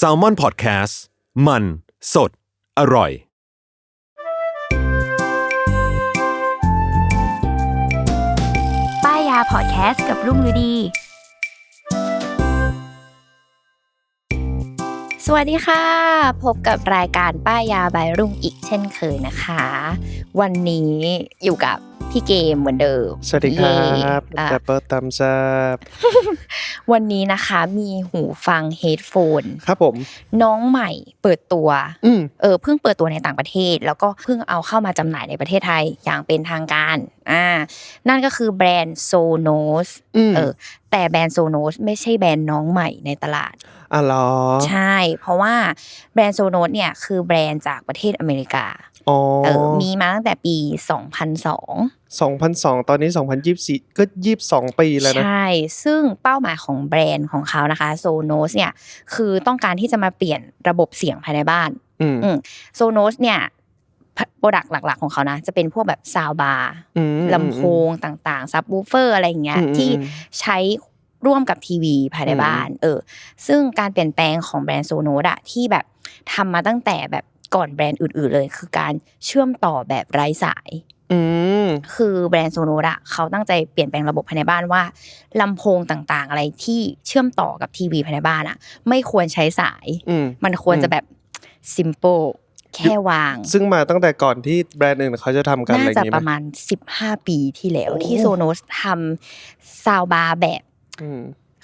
s a l ม o n PODCAST มัน สด อร่อย ป้ายยาพอดแคสต์กับรุ่งฤดี วัสดีค่ะ พบกับรายการป้ายยาใบายรุ่งอีกเช่นเคยนะคะ วันนี้อยู่กับพี่เกมเหมือนเดิม สวัสดีครับเย่อะดับเบิลตัมซับวันนี้นะคะมีหูฟังเฮดโฟนครับผม น้องใหม่เปิดตัวอืมเออเพิ่งเปิดตัวในต่างประเทศ แล้วก็เพิ่งเอาเข้ามาจำหน่ายในประเทศไทยอย่างเป็นทางการอ่านั่นก็คือแบรนด์โซโนสอืมเออแต่แบรนด์โซโนสไม่ใช่แบรนด์น้องใหม่ในตลาด อะเหรอใช่ เพราะว่าแบรนด์โซโนสเนี่ยคือแบรนด์จากประเทศอเมริกาอ๋อเออมีมาตั้งแต่ปี 2002สองพันสองตอนนี้สองพันยี่สิบสี่ก็ยี่สิบสองปีแล้วนะ ใช่ ซึ่งเป้าหมายของแบรนด์ของเขานะคะโซโนสเนี่ยคือต้องการที่จะมาเปลี่ยนระบบเสียงภายในบ้านอืมอืมโซโนสเนี่ยโปรดักต์หลัก ๆ ของเขานะ จะเป็นพวกแบบซาวบาร์อืมลำโพงต่างๆ ซับวูเฟอร์อะไรอย่างเงี้ยอืมที่อืมใช้ ร่วมกับทีวีภายในอืมบ้าน เออ ซึ่งการเปลี่ยนแปลงของแบรนด์โซโนดอะที่แบบทำมาตั้งแต่แบบก่อนแบรนด์อื่น ๆ เลย คือการเชื่อมต่อแบบไร้สาย อืมคือแบรนด์โซโนดอะเขาตั้งใจเปลี่ยนแปลงระบบภายในบ้านว่าลำโพงต่างๆ อะไรที่เชื่อมต่อกับทีวีภายในบ้านอะไม่ควรใช้สายอืมมันควรจะแบบ simple แค่วาง ซึ่งมาตั้งแต่ก่อนที่แบรนด์อื่นเขาจะทำกันอะน่าไรอจะย่างงี้ประไหมมาณ 15 ปีที่แล้วโอ้ที่โซโนสทำซาวบาร์แบบอืม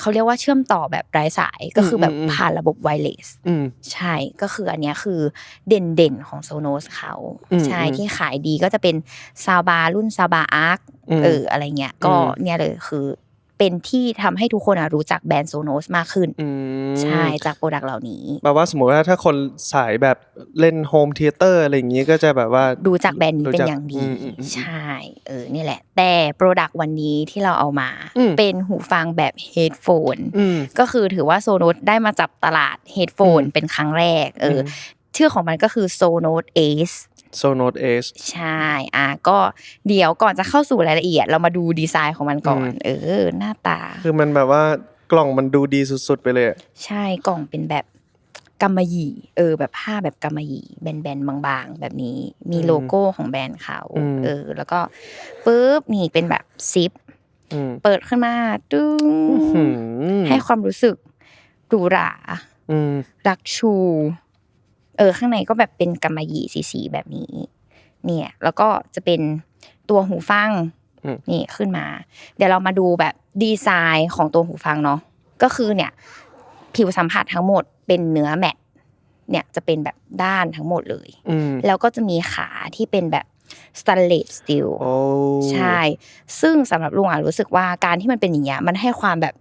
เขาเรียกว่าเชื่อมต่อแบบไร้สายก็คือแบบอืมอืมผ่านระบบไวเลสอืมใช่ก็คืออันเนี้ยคือเด่นเด่นๆของโซโนสเขาอืมใช่อืมที่ขายดีก็จะเป็นซาวบาร์รุ่นซาวบาร์อาร์คอืมเอออะไรเงี้ยก็อืมเนี่ยเลยคือ เป็นที่ทำให้ทุกคนอะรู้จักแบรนด์โซโนสมากขึ้นอืมใช่จากโปรดักต์เหล่านี้แบบว่าสมมติว่าถ้าคนสายแบบเล่นโฮมเทเตอร์อะไรอย่างงี้ก็จะแบบว่าดูจากแบรนด์นี้เป็นรู้จักอย่างดีอืมอืมอืมใช่เออนี่แหละ แต่โปรดักต์วันนี้ที่เราเอามาอืมเป็นหูฟังแบบเฮดโฟนอืมก็คือถือว่าโซโนตได้มาจับตลาดเฮดโฟนอืมเป็นครั้งแรกเอออมชื่อของมันก็คือโซ โนตเอสโซโนตเอสใช่อะก็เดี๋ยวก่อนจะเข้าสู่รายละเอียด เรามาดูดีไซน์ของมันก่อนอืมเออ หน้าตา คือมันแบบว่ากล่องมันดูดีสุดๆไปเลยอะใช่กล่องเป็นแบบกำมะหยี่ เออ แบบผ้าแบบกำมะหยี่แบนๆบางๆ แบบนี้ มีโลโก้ของแบรนด์เขา เออ แล้วก็ปุ๊บนี่เป็นแบบซิปอืมเปิดขึ้นมาตึ้งอืมให้ความรู้สึกหรูหราอืมรักชู เออข้างในก็แบบเป็นกำมะหยี่สีๆแบบนี้ เนี่ย แล้วก็จะเป็นตัวหูฟังอืมนี่ขึ้นมา เดี๋ยวเรามาดูแบบดีไซน์ของตัวหูฟังเนาะก็คือเนี่ย ผิวสัมผัสทั้งหมดเป็นเนื้อแมตต์เนี่ยจะเป็นแบบด้านทั้งหมดเลยอืมแล้วก็จะมีขาที่เป็นแบบสแตนเลสสตีลโอ้ใช่ ซึ่งสำหรับลุงอะรู้สึกว่าการที่มันเป็นอย่างเงี้ยมันให้ความแบบ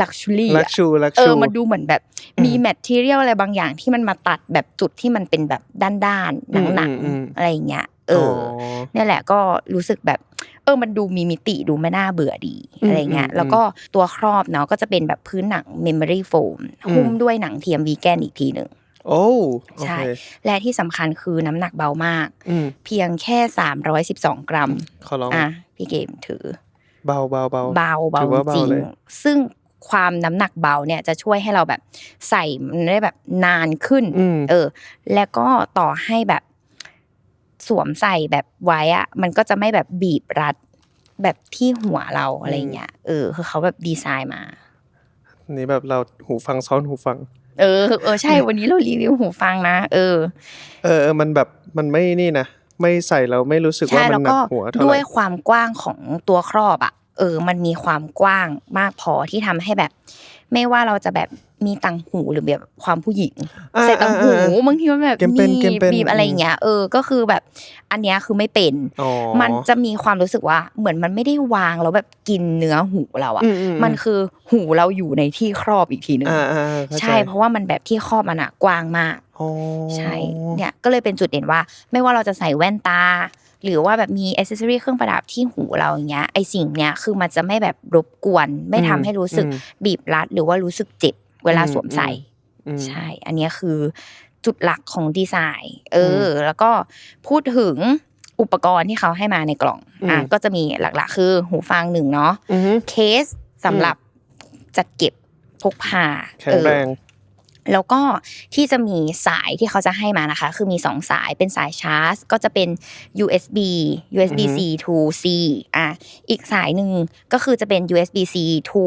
ลักชูรี่ลักชูลักเอชูอมันดูเหมือนแบบมีแมทเทียลอะไรบางอย่างที่มันมาตัดแบบจุดที่มันเป็นแบบด้านๆหนังๆอะไรอย่างเงี้ยเอออเนี่ยแหละก็รู้สึกแบบ เออมันดูมีมิติดูไม่น่าเบื่อดีอืมอะไรเงี้ยอืมแล้วก็ตัวครอบเนาะก็จะเป็นแบบพื้นหนังเมมโมรี่โฟมอืมหุ้มด้วยหนังเทียมวีแกนอีกทีหนึ่งโอ้โอใช่เคและที่สำคัญคือน้ำหนักเบามากอืมเพียงแค่312กรัมขอลองอะพี่เกมถือ เบาเบาเบาเบาเบาถือว่าเบาจริงเลยซึ่ง ความน้ำหนักเบาเนี่ยจะช่วยให้เราแบบใส่มันได้แบบนานขึ้นอืมเออ แล้วก็ต่อให้แบบสวมใส่แบบไว้อะมันก็จะไม่แบบบีบรัดแบบที่หัวเราอะไรเงี้ย เออ คือเขาแบบดีไซน์มา นี่แบบเราหูฟังซ้อนหูฟัง เออ เออ ใช่ วันนี้เรารีวิวหูฟังนะ เออ เออเออมันแบบ มันไม่นี่นะ ไม่ใส่เราไม่รู้สึกว่าใช่มัแล้วนหนัก็กหัวเท่าไหด้วร่ยความกว้างของตัวครอบอะ เออ มันมีความกว้างมากพอที่ทำให้แบบ ไม่ว่าเราจะแบบมีตังหูหรือแบบความผู้หญิงอ่าใส่ตังหูอ่าอ่าบางทีมันแบบเกมเป็นบีเกมเป็นบบีบอะไรอย่างเงี้ย เออ ก็คือแบบ อันเนี้ยคือไม่เป็นอ๋อมันจะมีความรู้สึกว่าเหมือนมันไม่ได้วางแล้วแบบกินเนื้อหูเราอะอืมอืมมันคือหูเราอยู่ในที่ครอบอีกทีหนึ่งอ่าอ่าเข้าจใช่เพราะว่ามันแบบที่ครอบมันอะกว้างมากอ๋อใช่ เนี่ยก็เลยเป็นจุดเด่นว่า ไม่ว่าเราจะใส่แว่นตา หรือว่าแบบมีอ c เซสซอรี่เครื่องประดับที่หูเราอย่างเงี้ยไอสิ่งเนี้ยคือมันจะไม่แบบรบกวน ไม่ทำให้รู้สึกอืมบีบรัด หรือว่ารู้สึกเจ็บเวลาอืมสวมใส่อืมใช่ อันเนี้ยคือจุดหลักของดีไซน์ เออ แล้วก็พูดถึงอุปกรณ์ที่เขาให้มาในกล่องอะอืมก็จะมีหลักๆ คือหูฟังหนึ่งเนาะอือฮึเคสสำหรับจัดเก็บผกพาแข็งแรงเออ แล้วก็ที่จะมีสายที่เขาจะให้มานะคะ คือมีสองสายเป็นสายชาร์จ ก็จะเป็น USB USB C to C อะอีกสายหนึ่งก็คือจะเป็น USB C to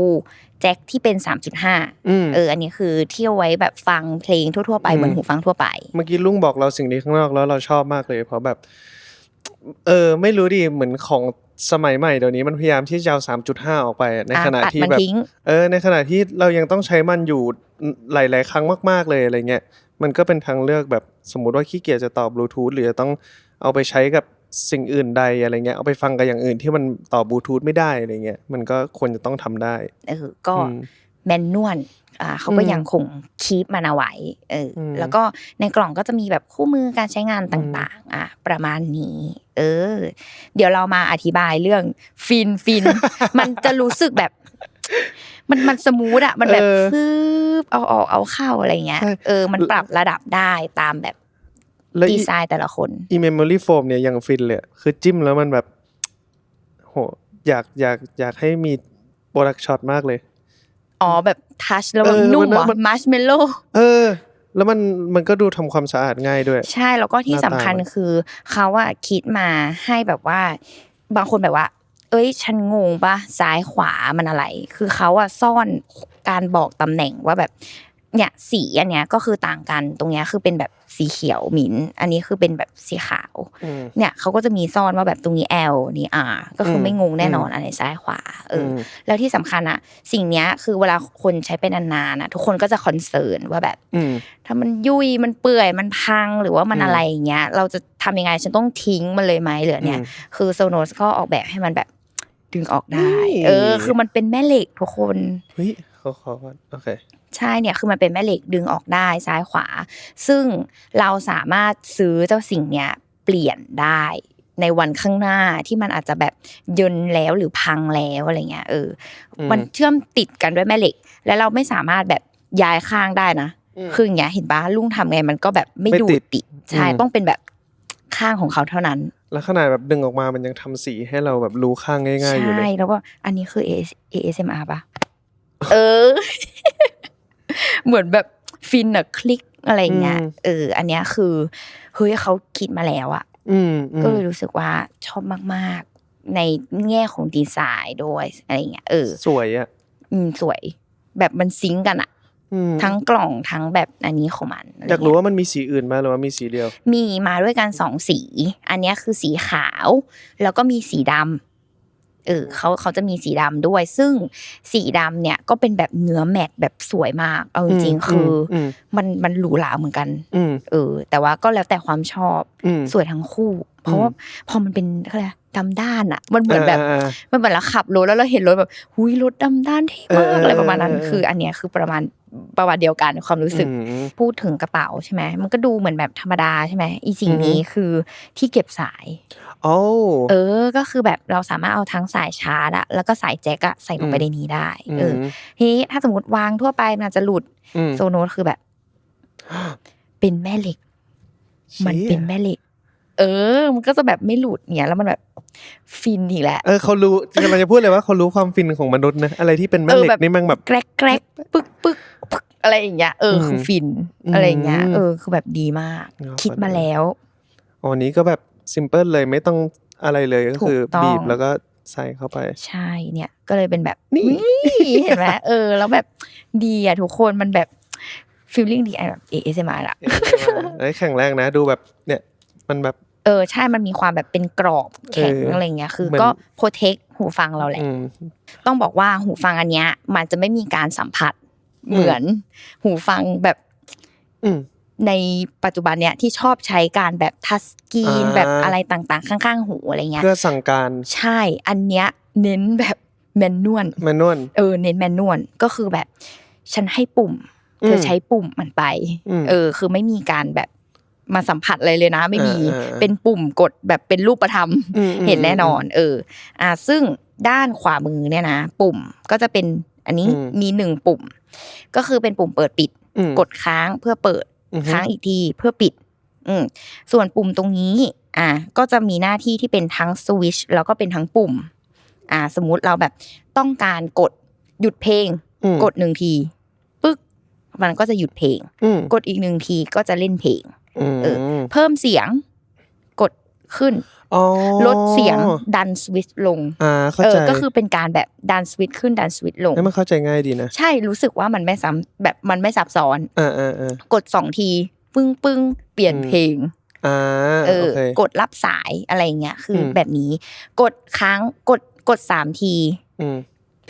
แจ็คที่เป็น 3.5อืมเออ อันนี้คือที่เอาไว้แบบฟังเพลงทั่ว ๆ ไปอืมเหมือนหูฟังทั่วไป เมื่อกี้ลุงบอกเราสิ่งนี้ข้างนอกแล้วเราชอบมากเลย เพราะแบบ เออ ไม่รู้ดิเหมือนของ สมัยใหม่เดี๋ยวนี้มันพยายามที่จะเอาสามจุดห้าออกไปอะในอะขณะตัดที่มันแบบทิ้งเออในขณะที่เรายังต้องใช้มันอยู่หลาย ๆ ครั้งมาก ๆ เลยอะไรเงี้ยมันก็เป็นทางเลือกแบบสมมุติว่าขี้เกียจจะต่อบลูทูธหรือจะต้องเอาไปใช้กับสิ่งอื่นใดอะไรเงี้ยเอาไปฟังกับอย่างอื่นที่มันต่อบลูทูธไม่ได้อะไรเงี้ยมันก็ควรจะต้องทำได้เออก็อืม แมนนวลอ่าเขาก็อืมยังคงคีปมันเอาไว้เอออมแล้วก็ในกล่องก็จะมีแบบคู่มือการใช้งานต่าง ๆ อะ ประมาณนี้ เออ เดี๋ยวเรามาอธิบายเรื่องฟินฟิน มันจะรู้สึกแบบ มันมันสมูทอะมันแบบเออฟืบเอาออกเอาเข้าอะไรเงี้ยใช่เออ มันปรับระดับได้ตามแบบแล้วดีอีไซน์แต่ละคนอีเมมโมรี่โฟมเนี่ยยังฟินเลยอะคือจิ้มแล้วมันแบบ โห อยากอยากอยากให้มีโปรดักช็อตมากเลย อ๋อแบบทัชแล้วแบบเออนุ่มมันเหรอมันมัชเมลโล่เออ แล้วมันมันก็ดูทำความสะอาดง่ายด้วย ใช่แล้วก็ที่หน้าสำตาคัญมันคือเขาอะคิดมาให้แบบว่า บางคนแบบว่า เอ้ย ฉันงงปะซ้ายขวามันอะไร คือเขาอะซ่อนการบอกตำแหน่งว่าแบบ เนี่ยสีอันเนี้ยก็คือต่างกันตรงเนี้ยคือเป็นแบบสีเขียวมิ้นท์อันนี้คือเป็นแบบสีขาวอืมเนี่ยเขาก็จะมีซ่อนว่าแบบตรงนี้ L นี่ R ก็คืออมไม่งงแน่นอนอืมอันไหนซ้ายขวาเอออมแล้วที่สำคัญอะสิ่งเนี้ยคือเวลาคนใช้เป็นนานๆอะทุกคนก็จะคอนเซิร์นว่าแบบอืมถ้ามันยุ่ยมันเปื่อยมันพังหรือว่ามันอืมอะไรอย่างเงี้ย เราจะทำยังไงฉันต้องทิ้งมันเลยไหมหรือเนี่ยอืมคือโซโนสก็ออกแบบให้มันแบบดึงออกได้นี่เออ คือมันเป็นแม่เหล็กทุกคนเฮ้ยขอขอก่อนโอเค ใช่เนี่ยคือมันเป็นแม่เหล็กดึงออกได้ซ้ายขวา ซึ่งเราสามารถซื้อเจ้าสิ่งเนี้ยเปลี่ยนได้ในวันข้างหน้าที่มันอาจจะแบบยนต์แล้วหรือพังแล้วอะไรเงี้ยเอออมมันเชื่อมติดกันด้วยแม่เหล็ก และเราไม่สามารถแบบย้ายข้างได้นะอืมคืออย่างเงี้ยเห็นปะลุงทำไงมันก็แบบไม่ไม่ดูติดดติดใช่อืมต้องเป็นแบบข้างของเขาเท่านั้น แล้วขนาดแบบดึงออกมามันยังทำสีให้เราแบบรู้ข้างง่ายๆอยู่เลใช่ยแล้วก็อันนี้คือ AS ASMR ปะเออ เหมือนแบบฟินอะคลิกอะไรอย่างเงี้ยอืมเออ อันเนี้ยคือเฮ้ยเขาคิดมาแล้วอะอืมอืมก็เลยรู้สึกว่าชอบมากๆ ในแง่ของดีไซน์ด้วยอะไรอย่างเงี้ยเออสวยอะอืมสวย แบบมันซิงก์กันอะอืมทั้งกล่องทั้งแบบอันนี้ของมันะไอยากรู้ว่ามันมีสีอื่นไหมหรือว่ามีสีเดียว มีมาด้วยกันสองสี อันเนี้ยคือสีขาว แล้วก็มีสีดำ เออเขาเขาจะมีสีดำด้วย ซึ่งสีดำเนี่ยก็เป็นแบบเนื้อแมตต์แบบสวยมาก เอาจริงอืมๆคือออืมมันมันหรูหราเหมือนกันอืมเออ แต่ว่าก็แล้วแต่ความชอบอืมสวยทั้งคู่เพ ราะอืมว่าพอมันเป็นอะไรอะดำด้านอะมันเหมือนแบบอ่ามันเหมือนเราขับรถแล้วเราเห็นรถแบบหุยรถดำด้านเท่มากเออเอออะไรประมาณนั้นเออเออคือ อันเนี้ยคือประมาณประมาณเดียวกันความรู้สึกอืมพูดถึงกระเป๋าใช่ไหมมันก็ดูเหมือนแบบธรรมดาใช่ไหมอีสิ่งอือฮึนี้คือที่เก็บสายโอ้เออ ก็คือแบบเราสามารถเอาทั้งสายชาร์จอะแล้วก็สายแจ็คอะใส่ลงไปอืมในนี้ได้อืเออมทีนี้ถ้าสมมติวางทั่วไปมันอาจจะหลุดอืมโซโนตคือแบบ เป็นแม่เหล็ก มันเป็นแม่เหล็ก เออ มันก็จะแบบไม่หลุดเนี่ยแล้วมันแบบฟินอีกแหละเออเขารู้กำลังจะพูดเลยว่าเขารู้ความฟินของมนุษย์นะอะไรที่เป็นแม่เหล็เออแบกบนี่มันแบบแกรกแกรกปึ๊กปึ๊กปึ๊กอะไรอย่างเงี้ยเอออมคือฟินอืมอะไรอย่างเงี้ยเออคือแบบดีมากเนอะคิดมาแล้วอ๋อนี้ก็แบบซิมเพิลเลยไม่ต้องอะไรเลยก็คือถูกต้องบีบแล้วก็ใส่เข้าไป ใช่เนี่ยก็เลยเป็นแบบนี่เห็นไหมเออ แล้วแบบดีอะทุกคนมันแบบฟีลลิ่งดีอะแบบ ASMR อะเอ้ยแข็งแรงนะ ดูแบบเนี่ยมันแบบ เออใช่มันมีความแบบเป็นกรอบแข็งเออออะไรเงี้ย คือเหมือนก็โปรเทคหูฟังเราแหละอืมต้องบอกว่าหูฟังอันเนี้ย มันจะไม่มีการสัมผัสอืมเหมือนหูฟังแบบอืมในปัจจุบันเนี้ยที่ชอบใช้การแบบทัชสกรีนอ่าแบบอะไรต่างๆ ข้างๆ หูอะไรเงี้ยเพื่อสั่งการใช่ อันเนี้ยเน้นแบบแมนนวลแมนนวลเออเน้นแมนนวลก็คือแบบ ฉันให้ปุ่ม เธออมใช้ปุ่มมันไปอืมเออ คือไม่มีการแบบ มาสัมผัสอะไรเลยนะ ไม่มีอ่าอ่าเป็นปุ่มกดแบบเป็นรูปธรรมอืมอืมเห็นแน่นอน เออ อ่า ซึ่งด้านขวามือเนี่ยนะ ปุ่มก็จะเป็นอันนี้อืมมีหนึ่งปุ่ม ก็คือเป็นปุ่มเปิดปิดอืมกดค้างเพื่อเปิดอือฮึค้างอีกทีเพื่อปิด อืมส่วนปุ่มตรงนี้ อ่า ก็จะมีหน้าที่ที่เป็นทั้งสวิชแล้วก็เป็นทั้งปุ่ม อ่า สมมุติเราแบบต้องการกดหยุดเพลงอืมกดหนึ่งทีมันก็จะหยุดเพลงอืมกดอีกหนึ่งทีก็จะเล่นเพลงอืม เออ เพิ่มเสียง กดขึ้นอ๋อลดเสียงดันสวิตช์ลงอ่าเข้าเอใจอก็คือเป็นการแบบดันสวิตช์ขึ้นดันสวิตช์ลงให้มันเข้าใจง่ายดีนะ ใช่รู้สึกว่ามันไม่ซ้ำแบบมันไม่ซับซ้อนอ่าอ่าอ่ากดสองที ปึ้งปึ้งเปลี่ยนอืมเพลงอ่าเอโออเคกดรับสายอะไรเงี้ยคืออมแบบนี้ กดค้างกดกดสามทีอืม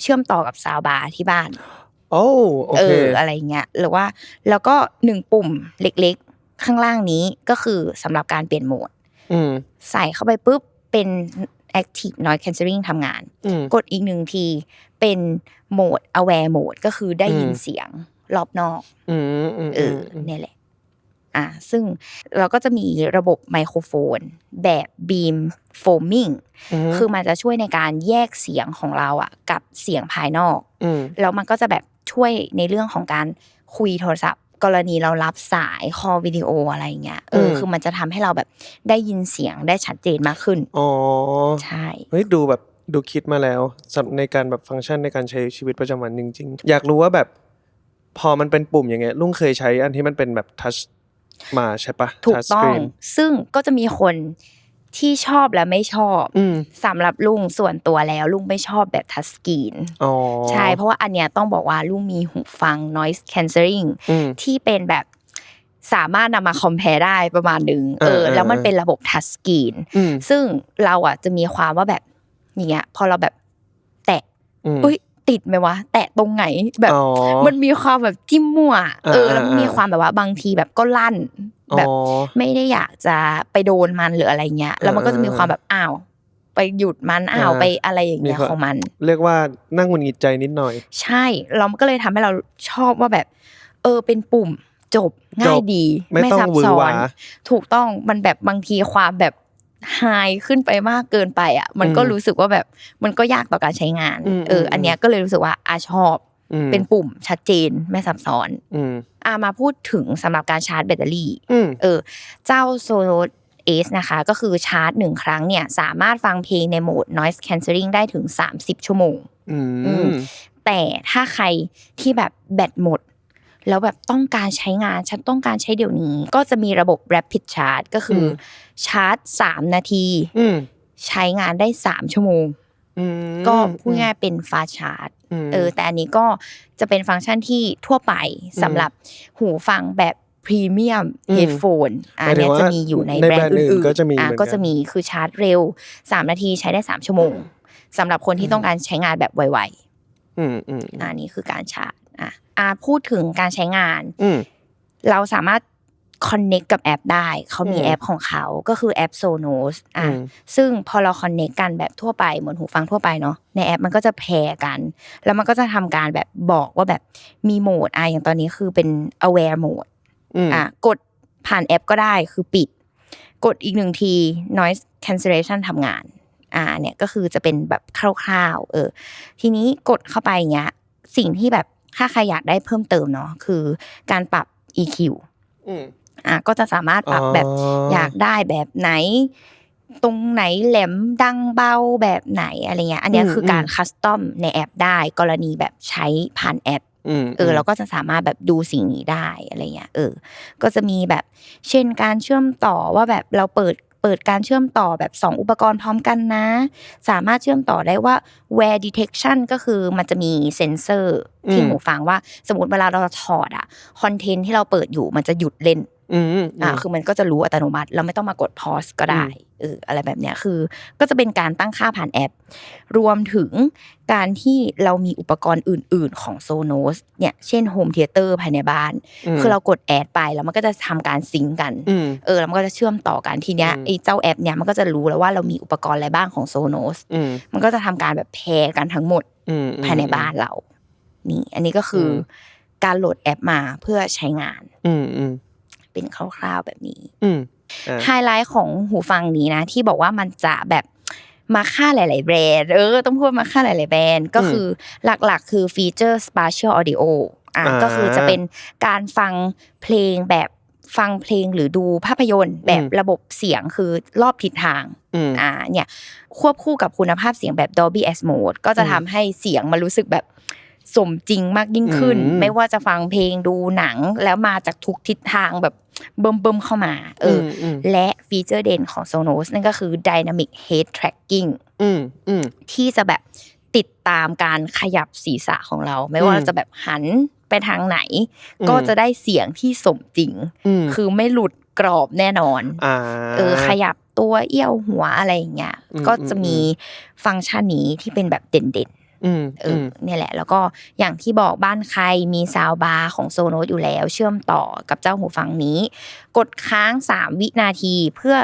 เชื่อมต่อกับซาวบาร์ที่บ้านโอ้โอเอเคออะไรเงี้ยหรือว่าแล้วก็หนึ่งปุ่มเล็ก ๆ ข้างล่างนี้ก็คือสำหรับการเปลี่ยนโหมดอืมใส่เข้าไปปุ๊บเป็น active noise cancelling ทำงานอืมกดอีกหนึ่งทีเป็นโหมด aware mode ก็คือได้ยินอืมเสียงรอบนอกอืมอืมเอออเนี่ยแหละ อ่า ซึ่งเราก็จะมีระบบไมโครโฟน แบบ beam foaming มคือมันจะช่วยในการแยกเสียงของเราอะ กับเสียงภายนอกอืมแล้วมันก็จะแบบช่วยในเรื่องของการคุยโทรศัพท์ กรณีเรารับสายคอวิดีโออะไรเงี้ยเอออืมคือมันจะทำให้เราแบบได้ยินเสียงได้ชัดเจนมากขึ้นอ๋อใช่เฮ้ยดูแบบดูคิดมาแล้วสำในการแบบฟังก์ชันในการใช้ชีวิตประจำวันจริง ๆ อยากรู้ว่าแบบ พอมันเป็นปุ่มอย่างเงี้ยลุงเคยใช้อันที่มันเป็นแบบทัชมาใช่ปะถูก touch ต้อง screen ซึ่งก็จะมีคน ที่ชอบและไม่ชอบอืมสำหรับลุงส่วนตัวแล้วลุงไม่ชอบแบบทัชสกรีนอ๋อใช่เพราะว่าอันเนี้ยต้องบอกว่าลุงมีหูฟัง noise cancelling อืมที่เป็นแบบสามารถนำมาคอมเพลได้ประมาณหนึ่งเออเออเออแล้วมันเป็นระบบทัชสกรีนอืมซึ่งเราอะจะมีความว่าแบบอย่างเงี้ยพอเราแบบแตะอืมอุ้ย ติดไหมวะ แตะตรงไหนแบบอ๋อมันมีความแบบจิ้มมั่ว เอออ่าแล้วมันมีอ่าความแบบว่าบางทีแบบก็ลั่น แบบอ๋อไม่ได้อยากจะไปโดนมันหรืออะไรเงี้ยแล้วมันก็จะมีความแบบอ้าวไปหยุดมันอ้าวอ่าไปอะไรอย่างเงี้ยมีความของมัน เรียกว่านั่งหงุดหงิดใจนิดหน่อย ใช่เราก็เลยทำให้เราชอบว่าแบบ เออเป็นปุ่มจบง่ายดี ไม่ต้องซับหวือซ้อหวานถูกต้องมันแบบบางทีความแบบ ไฮขึ้นไปมากเกินไปอะ มันก็อืมรู้สึกว่าแบบมันก็ยากต่อการใช้งานอืมเอออมอันเนี้ยก็เลยรู้สึกว่าอาชอบอืมเป็นปุ่มชัดเจนไม่ซับซ้อนอืมอามาพูดถึงสำหรับการชาร์จแบตเตอรี่อืมเออ เจ้าโซโลเอสนะคะ ก็คือชาร์จหนึ่งครั้งเนี่ย สามารถฟังเพลงในโหมด noise cancelling ได้ถึง 30 ชั่วโมงอือืมมแต่ถ้าใครที่แบบแบตหมด แล้วแบบต้องการใช้งานฉันต้องการใช้เดี๋ยวนี้ ก็จะมีระบบ rapid charge ก็คืออมชาร์จ3นาทีอืมใช้งานได้3ชั่วโมงอืมก็พูดง่ายเป็นฟาชาร์จมเออแต่อันนี้ก็จะเป็นฟังก์ชันที่ทั่วไปสำหรับหูฟังแบบพรีเมียมอืมเฮดโฟนอันหมายถึเนี้งยว่าจะมีอยู่ในในแบรนด์แบรนด์อื่อื่นนก็จะมีอ่เหมือนกันก็จะมีคือชาร์จเร็ว3นาทีใช้ได้3ชั่วโมงสำหรับคนที่ต้องการใช้งานแบบไวอืมอืมๆอันนี้คือการชาร์จอะอะพูดถึงการใช้งานอืมเราสามารถ connect กับแอปได้ เขามีอืมแอปของเขาก็คือแอป Sonos อะอืมซึ่งพอเรา connect กันแบบทั่วไปเหมือนหูฟังทั่วไปเนาะในแอปมันก็จะแพร์กัน แล้วมันก็จะทำการแบบบอกว่าแบบมีโหมดอะอย่างตอนนี้คือเป็น aware mode อืมอะกดผ่านแอปก็ได้คือปิด กดอีกหนึ่งที noise cancellation ทำงาน อ่าเนี่ยก็คือจะเป็นแบบคร่าวๆเออ ทีนี้กดเข้าไปอย่างเงี้ยสิ่งที่แบบ ถ้าใครอยากได้เพิ่มเติมเนาะคือการปรับ EQ อืมอะก็จะสามารถปรับแบบอ๋อออยากได้แบบไหน ตรงไหนแหลมดังเบาแบบไหนอะไรเงี้ย อันเนี้ยอืมคือการอืมคัสตอมในแอปได้กรณีแบบใช้ผ่านแอปอืมเออเราก็จะสามารถแบบดูสิ่งนี้ได้อะไรเงี้ยเออ ก็จะมีแบบ เช่นการเชื่อมต่อว่าแบบเราเปิด เปิดการเชื่อมต่อแบบสองอุปกรณ์พร้อมกันนะ สามารถเชื่อมต่อได้ว่า wear detection ก็คือมันจะมีเซ็นเซอร์ที่อืมหูฟังว่า สมมติเวลาเราถอดอะคอนเทนต์ที่เราเปิดอยู่มันจะหยุดเล่น อืมอืมอ่าคือมันก็จะรู้อัตโนมัติ เราไม่ต้องมากดพอสก็ได้เอออะไรแบบเนี้ยคือ ก็จะเป็นการตั้งค่าผ่านแอป รวมถึงการที่เรามีอุปกรณ์อื่น ๆ ของ Sonos เนี่ย เช่นโฮมเทเตอร์ภายในบ้านมคือเรากดแอดไปแล้วมันก็จะทำการซิงก์กันอืมเออ แล้วมันก็จะเชื่อมต่อกันทีเนี้ยอืมไอ้เจ้าแอปเนี่ยมันก็จะรู้แล้วว่าเรามีอุปกรณ์อะไรบ้างของ Sonos อืมมันก็จะทำการแบบแพร์กันทั้งหมดอืมภายในบ้านเรา นี่ อันนี้ก็คืออมการโหลดแอปมาเพื่อใช้งาน อืมอืม เป็นคร่าวๆแบบนี้อืมอ่าไฮไลท์ของหูฟังนี้นะ ที่บอกว่ามันจะแบบมาค่าหลาย ๆ แบรนด์เออต้องพูดมาค่าหลาย ๆ แบรนด์ ก็คือหลักๆ คือฟีเจอร์ spatial audio อะอ่าก็คือจะเป็นการฟังเพลงแบบฟังเพลงหรือดูภาพยนตร์ แบบอืมระบบเสียงคือรอบทิศทางอืมอ่าเนี่ยควบคู่กับคุณภาพเสียงแบบ Dolby Atmos ก็จะอืมทำให้เสียงมันรู้สึกแบบ สมจริงมากยิ่งขึ้นอืมไม่ว่าจะฟังเพลงดูหนังแล้วมาจากทุกทิศทางแบบเบิ่มเบิ่มๆเข้ามาเอออมอืมและฟีเจอร์เด่นของ Sonos นั่นก็คือ Dynamic Head Tracking อืมอืมที่จะแบบติดตามการขยับศีรษะของเรา ไม่ว่าอืมจะแบบหันไปทางไหนอืมก็จะได้เสียงที่สมจริงอืมคือไม่หลุดกรอบแน่นอนอ่าเออขยับตัวเอี้ยวหัวอะไรอย่างเงี้ยอืมก็จะมีฟังก์ชันนี้ที่เป็นแบบเด่นอืมๆ เอออเนี่ยแหละ แล้วก็อย่างที่บอกบ้านใครมีซาวบาร์ของโซโน s อยู่แล้ว เชื่อมต่อกับเจ้าหูฟังนี้ กดค้าง 3 วินาทีเพื่อ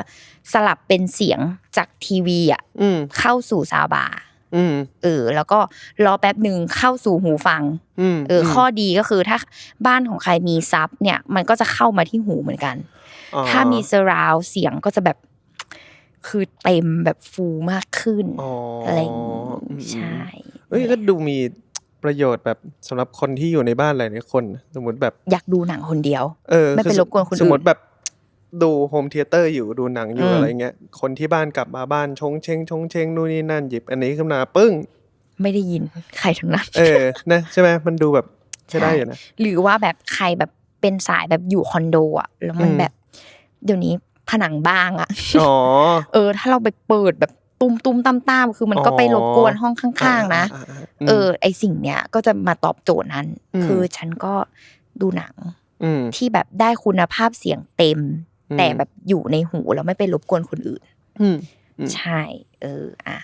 สลับเป็นเสียงจากทีวีอะอืมเข้าสู่ซาวบาร์อืมเออ แล้วก็รอแป๊บหนึ่งเข้าสู่หูฟังอืมเอออ ข้อดีก็คือถ้าบ้านของใครมีซับเนี่ย มันก็จะเข้ามาที่หูเหมือนกันอ๋อถ้ามีเซราวเสียงก็จะแบบคือเต็มแบบฟูมากขึ้นอ๋อออะไรอย่างงี้อืมใช่ เอ้ยก็ดูมีประโยชน์แบบสำหรับคนที่อยู่ในบ้านหลายๆคน สมมติแบบอยากดูหนังคนเดียว เออไม่ไปคือรบกวนคนอื่นสมมติแบบดูโฮมเทเตอร์อยู่ดูหนังอยู่อืมอะไรเงี้ย คนที่บ้านกลับมาบ้านชงเชงชงเชงนู่นนี่นั่นหยิบอันนี้ขึ้นมาปึ้ง ไม่ได้ยินใครทั้งนั้นเออนะใช่ไหมมันดูแบบใช่ได้อยู่นะหรือว่าแบบใครแบบเป็นสายแบบอยู่คอนโดอะแล้วมันอืมแบบ เดี๋ยวนี้ผนังบ้างอะอ๋อเออ ถ้าเราไปเปิดแบบ ตุ้มตุ้มๆตามตามคือมันก็ไปรบกวนห้องข้าง ๆ นะเออ ไอสิ่งเนี้ยก็จะมาตอบโจทย์นั้น คือฉันก็ดูหนังที่แบบได้คุณภาพเสียงเต็ม แต่แบบอยู่ในหูแล้วไม่ไปรบกวนคนอื่นใช่ เออ อะ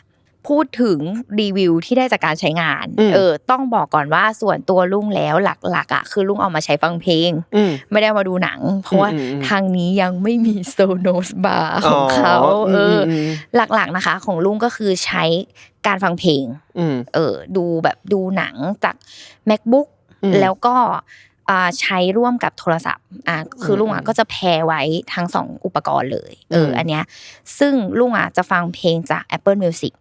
พูดถึงรีวิวที่ได้จากการใช้งานอืมเออ ต้องบอกก่อนว่าส่วนตัวลุงแล้วหลักๆอะคือลุงเอามาใช้ฟังเพลงอืมไม่ได้เอามาดูหนัง เพราะว่าอืมอืมทางนี้ยังไม่มีโซโนสบาร์ของเขาเอออมหลักๆนะคะ ของลุงก็คือใช้การฟังเพลงอืมเออ ดูแบบดูหนังจาก macbook อืมแล้วก็อ่าใช้ร่วมกับโทรศัพท์อ่าคือลุงอะก็จะแพรไว้ทั้งสองอุปกรณ์เลย เอออมอันเนี้ย ซึ่งลุงอะจะฟังเพลงจาก Apple Music อืมม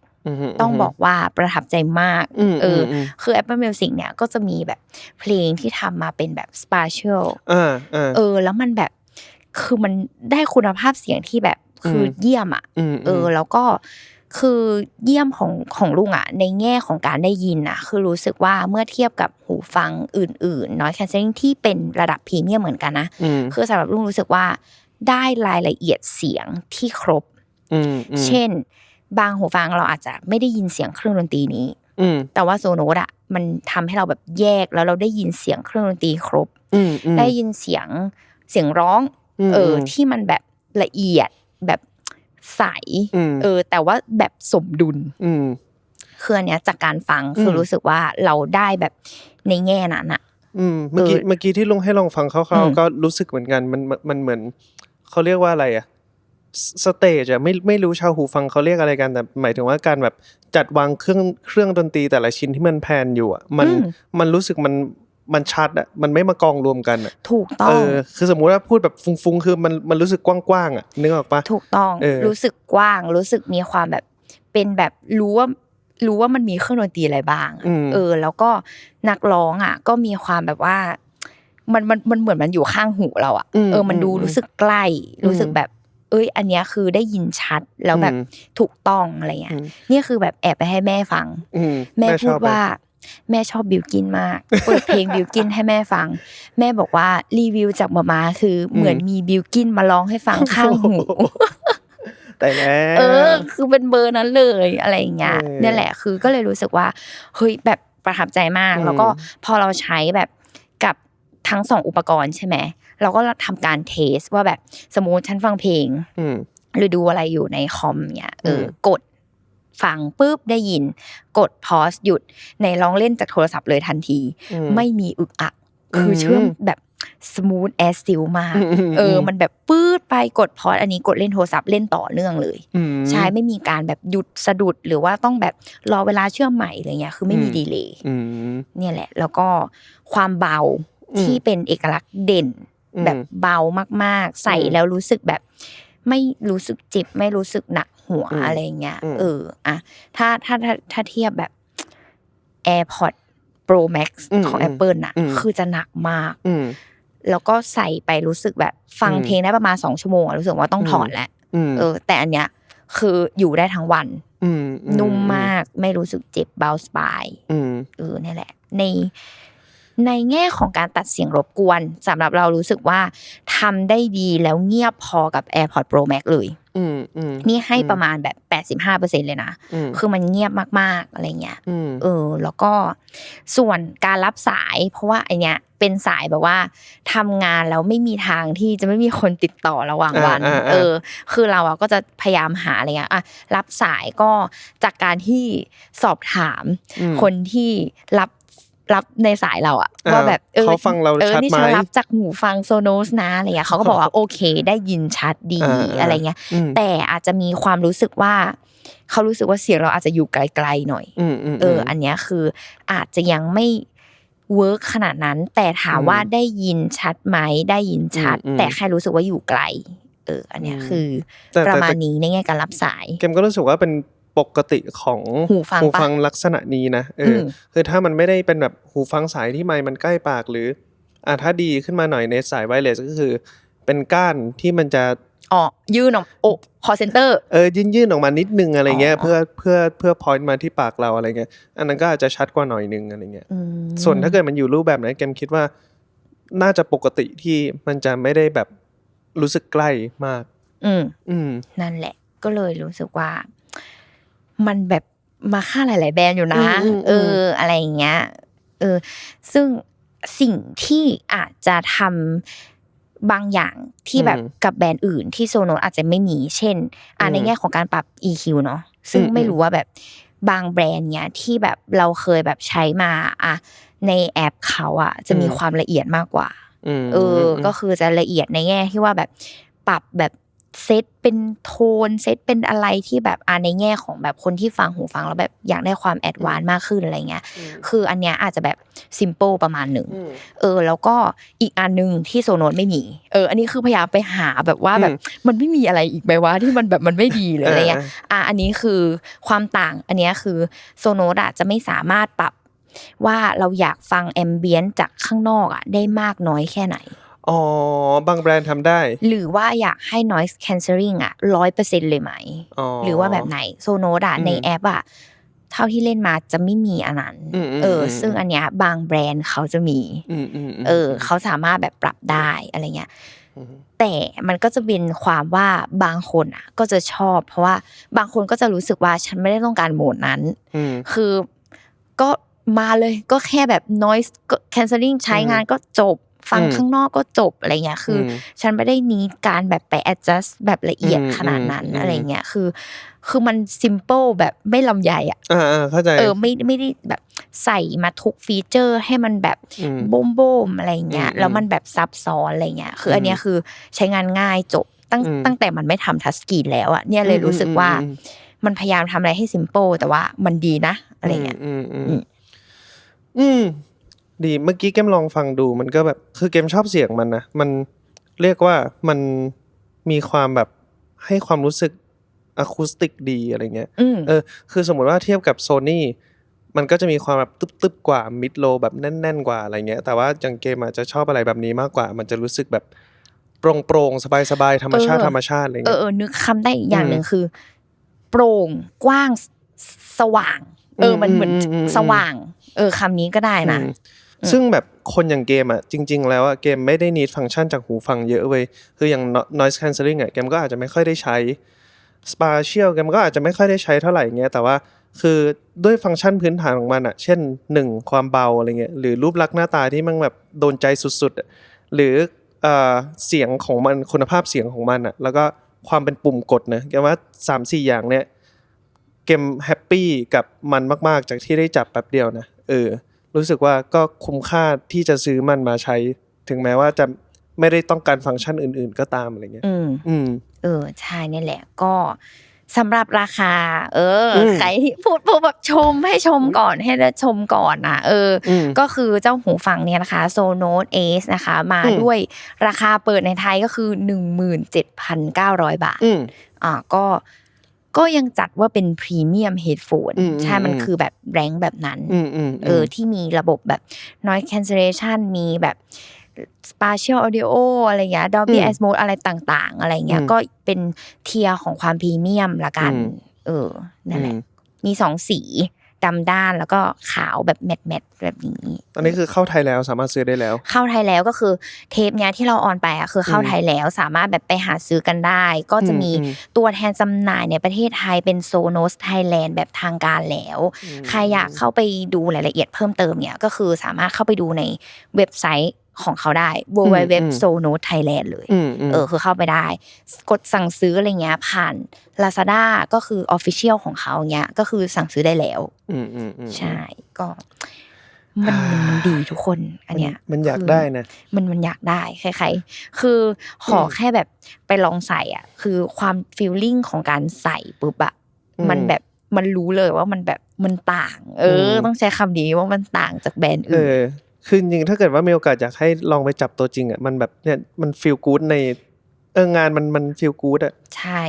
ต้องบอกว่าประทับใจมากอืมเอออมคือ Apple Music เนี่ยก็จะมีแบบเพลงที่ทำมาเป็นแบบ spatial อ่าอ่าเออ แล้วมันแบบคือมันได้คุณภาพเสียงที่แบบคืออมเยี่ยมอะอืมเออ แล้วก็คือเยี่ยมของของลุงอะ ในแง่ของการได้ยินอะ คือรู้สึกว่าเมื่อเทียบกับหูฟังอื่นๆ น้อยแคนเซ l ิ n ที่เป็นระดับพรีเมียมเหมือนกันนะอืมคือสำหรับลุงรู้สึกว่าได้รายละเอียดเสียงที่ครบอืมอืมเช่น บางหูฟังเราอาจจะไม่ได้ยินเสียงเครื่องดนตรีนี้ อืมแต่ว่าโซโนดอะมันทำให้เราแบบแยกแล้วเราได้ยินเสียงเครื่องดนตรีครบอืมอืมได้ยินเสียงเสียงร้องมเอออมที่มันแบบละเอียดแบบใสอืมเออ แต่ว่าแบบสมดุลอืมคืออันเนี้ยจากการฟังคืออมรู้สึกว่าเราได้แบบในแง่นั้นอะอืมเมื่อกี้เออเมื่อกี้ที่ลุงให้ลองฟังคร่าอืวมๆก็รู้สึกเหมือนกันมันมันมันเหมือนเขาเรียกว่าอะไรอะ สเตจอะไม่ไม่รู้ชาวหูฟังเขาเรียกอะไรกันแต่หมายถึงว่าการแบบจัดวางเครื่องเครื่องดนตรีแต่ละชิ้นที่มันแพนอยู่อะมันอืมมันรู้สึกมันมันชัดอะมันไม่มากองรวมกันอะถูกต้อเองอคือสมมุติว่าพูดแบบฟุ้งๆคือมันมันรู้สึกกว้างๆอะนึกออกปะถูกต้องเออรู้สึกกว้าง รู้สึกมีความแบบเป็นแบบรู้ว่ารู้ว่ามันมีเครื่องดนตรีอะไรบ้างอะอืมเออ แล้วก็นักร้องอะ ก็มีความแบบว่า มันมันมันเหมือนมันอยู่ข้างหูเราอะอืมเออ มันดูอืมรู้สึกใกล้ รู้สึกแบบ เอ้ย อันเนี้ยคือได้ยินชัดแล้วแบบอืมถูกต้องอะไรเงี้อืยมเนี่ยคือแบบแอบไปให้แม่ฟังอืมแม่ชพูอดบไหมว่า แม่ชอบบิวกินมากเปิดเพลงบิวกินให้แม่ฟัง แม่บอกว่ารีวิวจากหมามาคือเหมือนมีบิวกินมาร้องให้ฟังข้างหูแต่แล้วเออ คือเป็นเบอร์นั้นเลยอะไรอย่างเงี้ยเออเนี่ยแหละคือก็เลยรู้สึกว่าเฮ้ยแบบประทับใจมากอืมแล้วก็พอเราใช้แบบกับทั้งสองอุปกรณ์ใช่ไหม เราก็ทำการเทสว่าแบบสมมติฉันฟังเพลงอืมหรือดูอะไรอยู่ในคอมเนี่ยเอออมกดฟังปุ๊บได้ยิน กดพอสหยุด ในลองเล่นจากโทรศัพท์เลยทันทีอืไม่มีอึกอัก คืออมเชื่อมแบบสมูทแอสซิลมากอืมอืมเอออืมมันแบบปื๊ดไปกดพอสอันนี้กดเล่นโทรศัพท์เล่นต่อเนื่องเลยอืมใช่ไม่มีการแบบหยุดสะดุดหรือว่าต้องแบบรอเวลาเชื่อมใหม่อะไรเงี้ยคือไม่มีอืมดีเลย์อืมเนี่ยแหละ แล้วก็ความเบาอืมที่เป็นเอกลักษณ์เด่นอืม แบบเบามาก ๆ ใส่อืมแล้วรู้สึกแบบ ไม่รู้สึกเจ็บไม่รู้สึกหนักหัวอืมอะไรเงี้ยอืมเอออะถ้าถ้าถ้าถ้าเทียบแบบ AirPods Pro Max ของ Apple น่ะ คือจะหนักมากอืมแล้วก็ใส่ไปรู้สึกแบบฟังอืมเพลงได้ประมาณสองชั่วโมงอะรู้สึกว่าต้องอืมถอดแล้วอืมเออ แต่อันเนี้ยคืออยู่ได้ทั้งวันอืมนุ่มมากไม่รู้สึกเจ็บเบาสบายอืมเออนี่แหละ ใน ในแง่ของการตัดเสียงรบกวนสำหรับเรารู้สึกว่าทำได้ดีแล้วเงียบพอกับ AirPods Pro Max เลยอืมอืมนี่ให้ประมาณแบบ85%เลยนะอืมคือมันเงียบมากๆอะไรเงี้ยอืมเออ แล้วก็ส่วนการรับสาย เพราะว่าไอเนี้ยเป็นสายแบบว่าทำงานแล้วไม่มีทางที่จะไม่มีคนติดต่อระหว่างวันอ่าอ่าอ่าเออ คือเราอะก็จะพยายามหาอะไรเงี้ยอะรับสายก็จากการที่สอบถามอืมคนที่รับ รับในสายเราอะอ่าว่าแบบเออเขาฟังเราออชัดนี่ไหมฉันรับจากหูฟังโซโนสนะอะไรเงี้ยเขาก็บอกว่าโอเค ได้ยินชัดดีอ่าอะไรเงี้ยอืมแต่อาจจะมีความรู้สึกว่าเขารู้สึกว่าเสียงเราอาจจะอยู่ไกลๆหน่อยอืมอืมเออ อันเนี้ยคืออาจจะยังไม่เวิร์กขนาดนั้น แต่ถามว่าได้ยินชัดไหมได้ยินชัดอืมอืมแต่แค่รู้สึกว่าอยู่ไกล เออ อันเนี้ยคือแต่ประมาณแต่นี้ในแง่การรับสายเกมก็รู้สึกว่าเป็น ปกติของหูฟังปะฟังลักษณะนี้นะเอออมคือถ้ามันไม่ได้เป็นแบบหูฟังสายที่ไมค์มันใกล้ปากหรืออ่าถ้าดีขึ้นมาหน่อยในสายไวเลสก็คือ เป็นก้านที่มันจะอ๋อยื่นออกโอ้คอเซนเตอร์เออยื่นยื่นๆออกมานิดนึงอะไรเงี้ยอ๋อเพื่อเพื่อเพื่อพอยต์มาที่ปากเราอะไรเงี้ยอันนั้นก็อาจจะชัดกว่าหน่อยนึงอะไรเงี้ยส่วนถ้าเกิดมันอยู่รูปแบบนั้นเกมคิดว่า น่าจะปกติที่มันจะไม่ได้แบบรู้สึกใกล้มาก อืมอืมนั่นแหละ ก็เลยรู้สึกว่า มันแบบมาค่าหลาย ๆ แบรนด์อยู่นะอืมอืมอืมเออ อะไรอย่างเงี้ย เออ ซึ่งสิ่งที่อาจจะทำบางอย่างที่แบบกับแบรนด์อื่นที่โซโนอาจจะไม่มี เช่นอ่าในแง่ของการปรับ EQ เนาะซึ่งไม่รู้ว่าแบบบางแบรนด์เนี้ยที่แบบเราเคยแบบใช้มาอะในแอปเขาอะจะมีความละเอียดมากกว่าอืมเออ ก็คือจะละเอียดในแง่ที่ว่าแบบปรับแบบ เซตเป็นโทนเซตเป็นอะไรที่แบบอ่าในแง่ของแบบคนที่ฟังหูฟังแล้วแบบอยากได้ความแอดวานซ์มากขึ้นอะไรเงี้ยคืออันเนี้ยอาจจะแบบซิมเ l ิลประมาณหนึ่งอืมเออ แล้วก็อีกอันหนึ่งที่โซโนตไม่มี เออ อันนี้คือพยายามไปหาแบบว่าแบบอืมมันไม่มีอะไรอีกไหมวะที่มันแบบมันไม่ดีหรืออะไรเงี้ยอ่าอะอันนี้คือความต่างอันเนี้ยคือโซโนตอะจะไม่สามารถปรับว่าเราอยากฟังแอมเบียนจากข้างนอกอะได้มากน้อยแค่ไหน อ๋อ บางแบรนด์ทำได้ หรือว่าอยากให้ noise cancelling อะร้อยเปอร์เซ็นเลยไหมอ๋อหรือว่าแบบไหนโซโนดอะอืมในแอปอะ เท่าที่เล่นมาจะไม่มีอันนั้นอืมอืมเอออมซึ่งอันเนี้ยบางแบรนด์เขาจะมีอืมอืมมเออ เขาสามารถแบบปรับได้อะไรเงี้ยอืมแต่มันก็จะเป็นความว่าบางคนอะ ก็จะชอบ เพราะว่าบางคนก็จะรู้สึกว่าฉันไม่ได้ต้องการโหมดนั้นอืมคือก็มาเลยก็แค่แบบ noise cancelling ใช้งานก็จบ ฟังอืมข้างนอกก็จบอะไรเงี้ยคืออมฉันไม่ได้นี้การแบบไป adjust แบบละเอียดอืมขนาดนั้นอืมอะไรเงี้ยคือ คือมัน simple แบบไม่ลำใหญ่อะอ่าอ่าเข้าใจเออไม่ไม่ได้แบบใส่มาทุกฟีเจอร์ให้มันแบบอืมโบมโบมๆอะไรเงี้ยอืมแล้วมันแบบซับซ้อนอะไรเงี้ยคืออันเนี้ยคือใช้งานง่ายจบตั้งอืมตั้งแต่มันไม่ทำทัชสกรีนแล้วอะเนี่ยเลยรู้สึกว่าอืมมันพยายามทำอะไรให้ simple แต่ว่ามันดีนะ อะไรเงี้ยอืมอืมอือืมมอืม ดีเมื่อกี้เกมลองฟังดู มันก็แบบคือเกมชอบเสียงมันนะมันเรียกว่ามันมีความแบบให้ความรู้สึกอะคูสติกดีอะไรเงี้ยอืมเออคือสมมติว่าเทียบกับโซนี่มันก็จะมีความแบบตึบๆกว่ามิดโลแบบแน่น ๆ กว่าอะไรเงี้ยแต่ว่าอย่างเกมอาจจะชอบอะไรแบบนี้มากกว่า มันจะรู้สึกแบบโปร่งๆสบายๆธรรมชาติเออธรรมชาติอะไรเออเงี้ยเออนึกคำได้อีกอย่างอืมหนึ่งคือ โปร่งกว้างสสว่าง เออมันเหมือนอืมอืมอืมสว่าง เออคำนี้ก็ได้นะอืม ซึ่งแบบคนอย่างเกมอะจริง ๆ แล้วอะเกมไม่ได้นีดฟังก์ชันจากหูฟังเยอะเว้ยคืออย่าง noise cancelling อะเกมก็อาจจะไม่ค่อยได้ใช้ spatial เกมก็อาจจะไม่ค่อยได้ใช้เท่าไหร่เงี้ยแต่ว่าคือด้วยฟังก์ชันพื้นฐานของมันอะ เช่นหนึ่งความเบาอะไรเงี้ยหรือรูปลักษณ์หน้าตาที่มันแบบโดนใจสุดๆ หรือเอ่อเสียงของมันคุณภาพเสียงของมันอะแล้วก็ความเป็นปุ่มกดนะเกมว่าสามสี่อย่างเนี้ยเกมแฮปปี้กับมันมาก ๆ จากที่ได้จับแป๊บเดียวนะเออ รู้สึกว่าก็คุ้มค่าที่จะซื้อมันมาใช้ ถึงแม้ว่าจะไม่ได้ต้องการฟังก์ชันอื่น ๆ ก็ตามอะไรเงี้ยอืมอืมเออใช่นี่แหละก็สำหรับราคา เอออมใครที่พูดพูดแบบชมให้ชมก่อนให้ได้ชมก่อนนะเอออมก็คือเจ้าหูฟังเนี่ยนะคะ Sonos Ace นะคะ มาอืมด้วยราคาเปิดในไทยก็คือ 17,900 บาทอืมอ่าก็ ก็ยังจัดว่าเป็นพรีเมียมเฮดโฟนอืมใช่มันอืมคือแบบแรงแบบนั้นอืมอืมเออที่มีระบบแบบ noise cancellation มีแบบ spatial audio อะไรเงี้ย Dolby อืม Atmos อะไรต่าง ๆ อะไรเงี้ยอืมก็เป็นเทียร์ของความพรีเมียมละกันอืมเออนั่นแหละอืมมีสองสี ดำด้านแล้วก็ขาวแบบแมทแมทแบบนี้ ตอนนี้คือเข้าไทยแล้วสามารถซื้อได้แล้ว เข้าไทยแล้วก็คือเทปเนี้ยที่เราออนไปอะคือเข้าไทยแล้วสามารถแบบไปหาซื้อกันได้ ก็จะมีอืมอืมตัวแทนจำหน่ายในประเทศไทยเป็นโซโนสไทยแลนด์แบบทางการแล้ว ใครอยากเข้าไปดูรายละเอียดเพิ่มเติมเนี่ยก็คือสามารถเข้าไปดูในเว็บไซต์ ของเขาได้ w w w s o n o Thailand เลยอืมอืมเออคือเข้าไปได้ กดสั่งซื้ออะไรเงี้ยผ่าน Lazada ก็คือ Official ของเขาเงี้ยก็คือสั่งซื้อได้แล้วอืมอืมอืมใช่ก็มันมันมันดีทุกคน อันเนี้ย มันอยากคืได้นะ มันมันอยากได้ใครๆคือขอแค่แบบไปลองใส่อะ คือความฟีลลิ่งของการใส่ปุ๊บอะอืมมันแบบมันรู้เลยว่ามันแบบมันต่าง เอออมต้องใช้คำนี้ว่ามันต่างจากแบรนด์เออื่นอ คือจริงๆถ้าเกิดว่ามีโอกาสอยากให้ลองไปจับตัวจริงอะมันแบบเนี่ยมันฟีลกู๊ดในเอองานมันมันฟีลกู๊ดอะใช่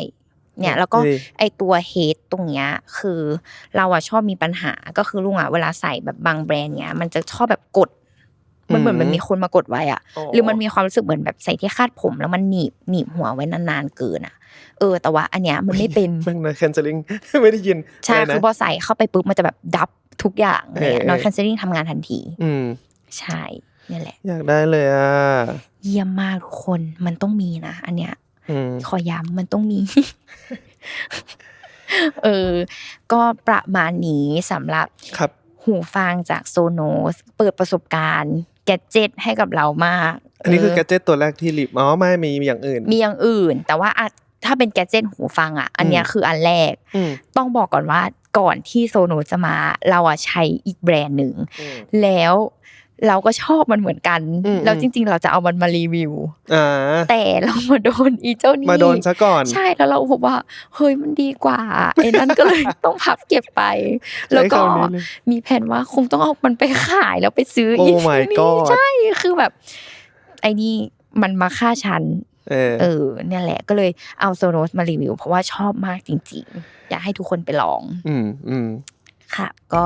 เนี่ยแล้วก็ดูดิไอตัวเฮดตรงเนี้ยคือเราอะชอบมีปัญหาก็คือลุงอะเวลาใส่แบบบางแบรนด์เนี้ยมันจะชอบแบบกดมันเหมือนมันมีคนมากดไว้อะหรือมันมีความรู้สึกเหมือนแบบใส่ที่คาดผม แล้วมันหนีบหนีบหัวไว้นานๆเกินอะเออ แต่ว่าอันเนี้ยมันไม่เป็นแม่งนะแคนเซลิงไม่ได้ยินใช่ะไรนะคือพอใส่เข้าไปปุ๊บมันจะแบบดับทุกอย่างเลยเออเออนอนคันเซ l ลิ่งทำงานทันทีอืม ใช่นี่แหละ อยากได้เลยอะ เยี่ยมมากทุกคนมันต้องมีนะ อันเนี้ยอืมขอย้ำมันต้องมี เออ ก็ประมาณนี้สำหรับครับ หูฟังจากโซโนสเปิดประสบการณ์แกดเจ็ตให้กับเรามาก อันนี้คือเแกดเจ็ตตัวแรกที่รีบอ๋อไม่มีอย่างอื่น มีอย่างอื่น แต่ว่าอะถ้าเป็นแกดเจ็ตหูฟังอะ อันเนี้ยอืมคืออันแรกอืมต้องบอกก่อนว่าก่อนที่โซโนจะมา เราอะใช้อีกแบรนด์หนึ่งอืมแล้ว เราก็ชอบมันเหมือนกันอืมแล้วจริง ๆ เราจะเอามันมารีวิวอ่าแต่เรามาโดนอีเจ้านี่มาโดนซะก่อน ใช่แล้วเราพบว่าเฮ้ยมันดีกว่าไอ้นั่นก็เลยต้องพับเก็บไป แล้วก็ใช้คำนี้เลยมีแผนว่าคงต้องเอามันไปขายแล้วไปซื้อโอ้อีก my นี่ god ใช่คือแบบ ไอ้นี่มันมาฆ่าฉันเออเออเนี่ยแหละก็เลยเอาโซโนสมารีวิว เพราะว่าชอบมากจริง ๆ อยากให้ทุกคนไปลอง อืมอืม ค่ะ ก็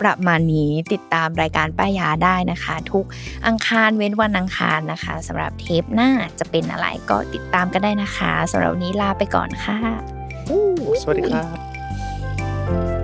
ประมาณนี้ติดตามรายการป้ายาได้นะคะ ทุกอังคารเว้นวันอังคารนะคะสำหรับเทปหน้าจะเป็นอะไรก็ติดตามกันได้นะคะสำหรับวันนี้ลาไปก่อนค่ะสวัสดีครับ